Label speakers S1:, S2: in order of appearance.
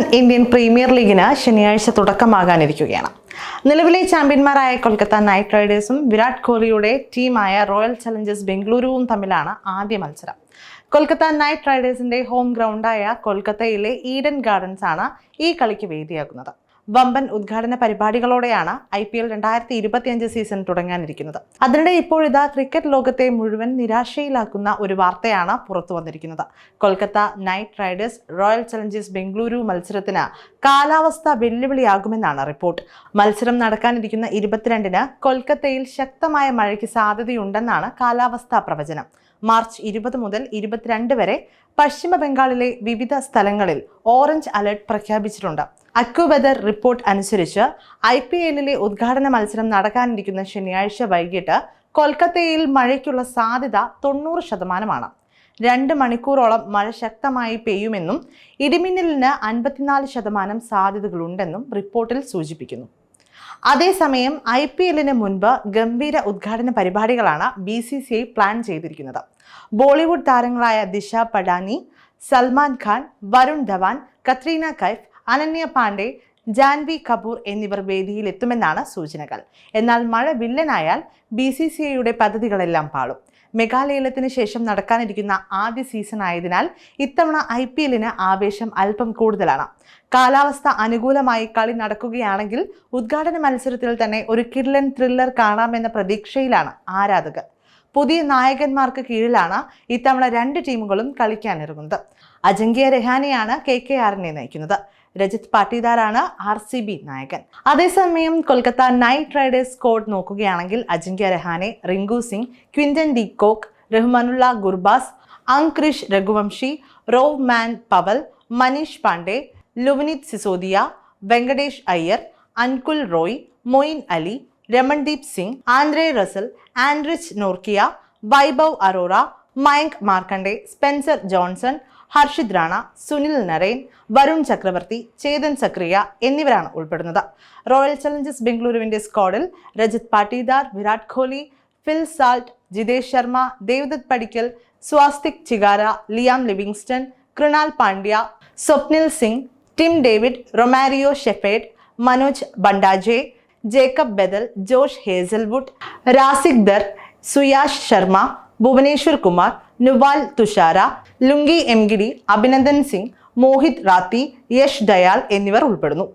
S1: Indian premier ലീഗിന് ശനിയാഴ്ച തുടക്കമാകാനിരിക്കുകയാണ്. നിലവിലെ ചാമ്പ്യന്മാരായ കൊൽക്കത്ത നൈറ്റ് റൈഡേഴ്സും വിരാട് കോഹ്ലിയുടെ ടീമായ റോയൽ ചലഞ്ചേഴ്സ് ബംഗളൂരുവും തമ്മിലാണ് ആദ്യ മത്സരം. കൊൽക്കത്ത നൈറ്റ് റൈഡേഴ്സിന്റെ ഹോം ഗ്രൗണ്ടായ കൊൽക്കത്തയിലെ ഈഡൻ ഗാർഡൻസ് ആണ് ഈ കളിക്ക് വേദിയാകുന്നത്. വമ്പൻ ഉദ്ഘാടന പരിപാടികളോടെയാണ് ഐ പി എൽ രണ്ടായിരത്തി ഇരുപത്തിയഞ്ച് സീസൺ തുടങ്ങാനിരിക്കുന്നത്. അതിനിടെ ഇപ്പോഴിതാ ക്രിക്കറ്റ് ലോകത്തെ മുഴുവൻ നിരാശയിലാക്കുന്ന ഒരു വാർത്തയാണ് പുറത്തു വന്നിരിക്കുന്നത്. Kolkata Knight Riders Royal Challengers Bengaluru മത്സരത്തിന് കാലാവസ്ഥ വെല്ലുവിളിയാകുമെന്നാണ് റിപ്പോർട്ട്. മത്സരം നടക്കാനിരിക്കുന്ന ഇരുപത്തിരണ്ടിന് കൊൽക്കത്തയിൽ ശക്തമായ മഴയ്ക്ക് സാധ്യതയുണ്ടെന്നാണ് കാലാവസ്ഥാ പ്രവചനം. മാർച്ച് ഇരുപത് മുതൽ ഇരുപത്തിരണ്ട് വരെ പശ്ചിമ ബംഗാളിലെ വിവിധ സ്ഥലങ്ങളിൽ ഓറഞ്ച് അലർട്ട് പ്രഖ്യാപിച്ചിട്ടുണ്ട്. അക്യുവെദർ റിപ്പോർട്ട് അനുസരിച്ച് ഐ പി എല്ലിലെ ഉദ്ഘാടന മത്സരം നടക്കാനിരിക്കുന്ന ശനിയാഴ്ച വൈകിട്ട് കൊൽക്കത്തയിൽ മഴയ്ക്കുള്ള സാധ്യത തൊണ്ണൂറ് ശതമാനമാണ്. രണ്ട് മണിക്കൂറോളം മഴ ശക്തമായി പെയ്യുമെന്നും ഇടിമിന്നലിന് അൻപത്തിനാല് ശതമാനം സാധ്യതകളുണ്ടെന്നും റിപ്പോർട്ടിൽ സൂചിപ്പിക്കുന്നു. അതേസമയം ഐ പി എല്ലിന് മുൻപ് ഗംഭീര ഉദ്ഘാടന പരിപാടികളാണ് B C C I plan ചെയ്തിരിക്കുന്നത്. ബോളിവുഡ് താരങ്ങളായ ദിശ പഡാനി സൽമാൻ ഖാൻ വരുൺ ധവാൻ കത്രീന കൈഫ് അനന്യ പാണ്ഡെ ജാൻവി കപൂർ എന്നിവർ വേദിയിൽ എത്തുമെന്നാണ് സൂചനകൾ. എന്നാൽ മഴ വില്ലനായാൽ ബി സി സി ഐയുടെ പദ്ധതികളെല്ലാം പാളും. മെഗാലയലത്തിന് ശേഷം നടക്കാനിരിക്കുന്ന ആദ്യ സീസൺ ആയതിനാൽ ഇത്തവണ ഐ പി എല്ലിന് ആവേശം അല്പം കൂടുതലാണ്. കാലാവസ്ഥ അനുകൂലമായി കളി നടക്കുകയാണെങ്കിൽ ഉദ്ഘാടന മത്സരത്തിൽ തന്നെ ഒരു കിർലൻ ത്രില്ലർ കാണാമെന്ന പ്രതീക്ഷയിലാണ് ആരാധകർ. പുതിയ നായകന്മാർക്ക് കീഴിലാണ് ഇത്തവണ രണ്ട് ടീമുകളും കളിക്കാനിറങ്ങുന്നത്. അജങ്കിയ രഹാനെയാണ് കെ കെ ആറിനെ നയിക്കുന്നത്. രജിത് പാട്ടീദാറാണ് ആർ സി ബി നായകൻ. അതേസമയം കൊൽക്കത്ത നൈറ്റ് റൈഡേഴ്സ് സ്കോഡ് നോക്കുകയാണെങ്കിൽ Ajinkya Rahane Rinku Singh Quinton de Kock Rahmanullah Gurbaz Angkrish Raghuvanshi Rovman Powell Manish Pandey Luvnith Sisodia Venkatesh Iyer Anukul Roy Moeen Ali Ramandeep Singh Andre Russell Anrich Nortje Vaibhav Arora Mayank Markande Spencer Johnson Harshit Rana Sunil Narine Varun Chakravarthy Chetan Sakariya എന്നിവരാണ് ഉൾപ്പെടുന്നത്. Royal Challengers ബംഗളൂരുവിന്റെ സ്ക്വാഡിൽ Rajat Patidar Virat Kohli Phil Salt Jitesh Sharma Devdutt Padikkal Swastik Chikara Liam Livingstone Krunal Pandya Swapnil Singh Tim David Romario Shepherd Manoj Bhandage Jacob Bethell Josh Hazlewood Rasikh Dar Suyash Sharma Bhuvneshwar Kumar Nuwan Thushara Lungi Ngidi Abhinandan Singh Mohit Rathee Yash Dayal എന്നിവർ ഉൾപ്പെടുന്നു.